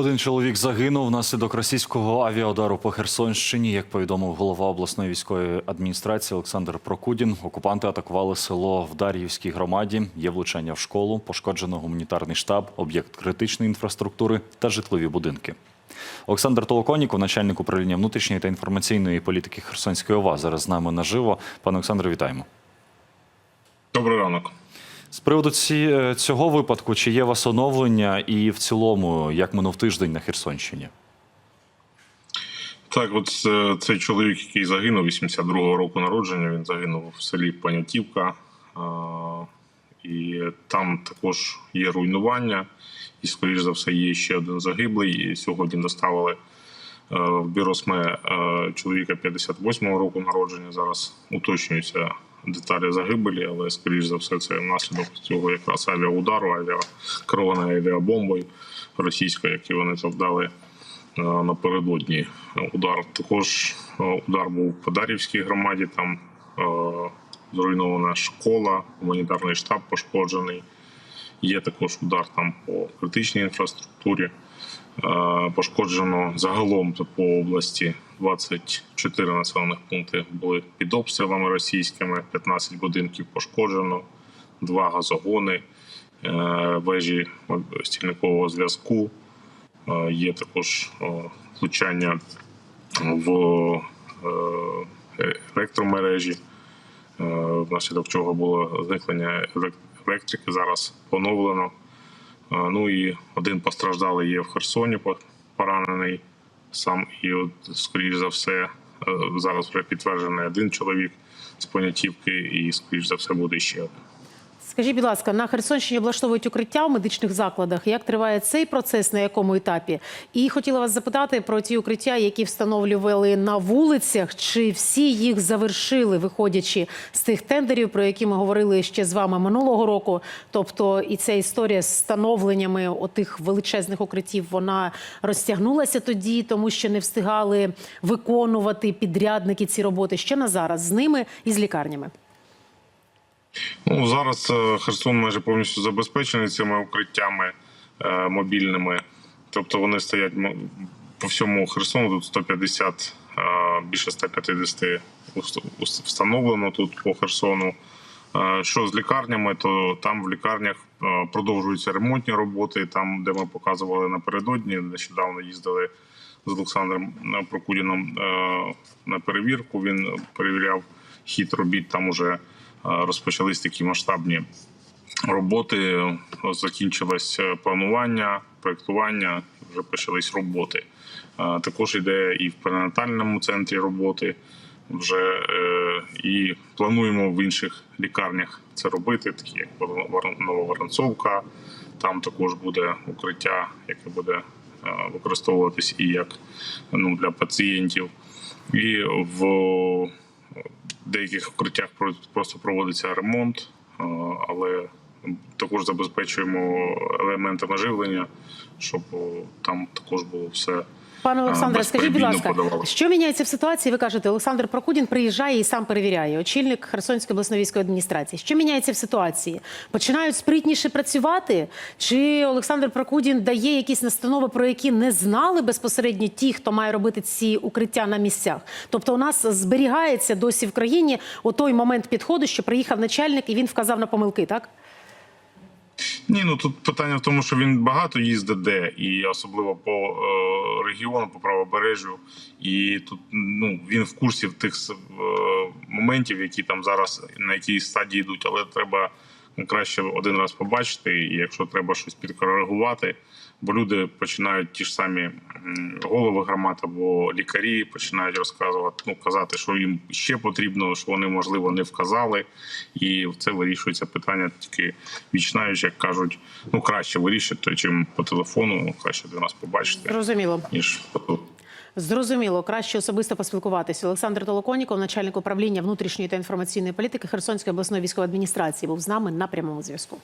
Один чоловік загинув внаслідок російського авіаудару по Херсонщині. Як повідомив голова обласної військової адміністрації Олександр Прокудін, окупанти атакували село в Дар'ївській громаді. Є влучання в школу, пошкоджено гуманітарний штаб, об'єкт критичної інфраструктури та житлові будинки. Олександр Толоконіков, начальник управління внутрішньої та інформаційної політики Херсонської ОВА, зараз з нами наживо. Пане Олександре, вітаємо. Добрий ранок. З приводу ці, е, цього випадку, чи є вас оновлення і в цілому, як минув тиждень на Херсонщині? Так, от е, цей чоловік, який загинув 82-го року народження, він загинув в селі Панятівка. І там також є руйнування, і, скоріш за все, є ще один загиблий. І сьогодні доставили е, в бюро СМЕ е, чоловіка 58-го року народження. Зараз уточнюються деталі загибелі, але, скоріш за все, це внаслідок цього якраз авіаудару, авіа керованої авіабомбою російською, які вони завдали е, напередодні удар. Також е, удар був по Дарівській громаді. Там е, зруйнована школа, гуманітарний штаб пошкоджений. Є також удар там по критичній інфраструктурі. Е, Пошкоджено загалом по області 24 населених пункти були під обстрілами російськими, 15 будинків пошкоджено, два газогони, е, вежі стільникового зв'язку. Е, Є також влучання в електромережі, внаслідок чого було зникнення електрики. Зараз поновлено. Ну і один постраждалий є в Херсоні, по- поранений сам. І от, скоріш за все, е, зараз вже підтверджений один чоловік з понятівки, і скоріш за все буде ще один. Скажіть, будь ласка, на Херсонщині облаштовують укриття в медичних закладах. Як триває цей процес, на якому етапі? І хотіла вас запитати про ті укриття, які встановлювали на вулицях. Чи всі їх завершили, виходячи з тих тендерів, про які ми говорили ще з вами минулого року? Тобто, і ця історія з встановленнями отих величезних укриттів вона розтягнулася тоді, тому що не встигали виконувати підрядники ці роботи. Що на зараз з ними і з лікарнями? Ну зараз е, Херсон майже повністю забезпечений цими укриттями е, мобільними. Тобто вони стоять по всьому Херсону. Тут 150, е, більше 150 уст- уст- встановлено тут по Херсону. Е, Що з лікарнями, то там в лікарнях е, продовжуються ремонтні роботи. Там, де ми показували напередодні, нещодавно їздили з Олександром е, Прокудіном е, на перевірку. Він перевіряв хід робіт. Там уже розпочались такі масштабні роботи. Закінчилось е, планування, проектування, вже почались роботи. Е, Також йде і в перинатальному центрі роботи. Вже е, і плануємо в інших лікарнях це робити, такі як Нововоронцовка. Там також буде укриття, яке буде е, використовуватись і як ну, для пацієнтів. І в деяких укриттях просто проводиться ремонт, е, але також забезпечуємо елементами живлення, щоб там також було все. Пане Олександре, скажіть, будь ласка, подавалося. що міняється в ситуації? Ви кажете, Олександр Прокудін приїжджає і сам перевіряє, очільник Херсонської обласної військової адміністрації. Що міняється в ситуації? Починають спритніше працювати? Чи Олександр Прокудін дає якісь настанови, про які не знали безпосередньо ті, хто має робити ці укриття на місцях? Тобто, у нас зберігається досі в країні о той момент підходу, що приїхав начальник і він вказав на помилки, так? Ні, ну тут питання в тому, що він багато їздить де, і особливо по е, регіону, по правобережжю. І тут ну він в курсі в тих е, моментів, які там зараз на якій стадії йдуть, але треба краще один раз побачити, і якщо треба щось підкоригувати, бо люди починають ті ж самі голови громад або лікарі починають розказувати, ну казати, що їм ще потрібно, що вони можливо не вказали, і це вирішується питання тільки вічнаючи, як кажуть, ну краще вирішити, чим по телефону, ну, краще до нас побачити, Зрозуміло. ніж по. Зрозуміло, краще особисто поспілкуватися. Олександр Толоконіков, начальник управління внутрішньої та інформаційної політики Херсонської обласної військової адміністрації, був з нами на прямому зв'язку.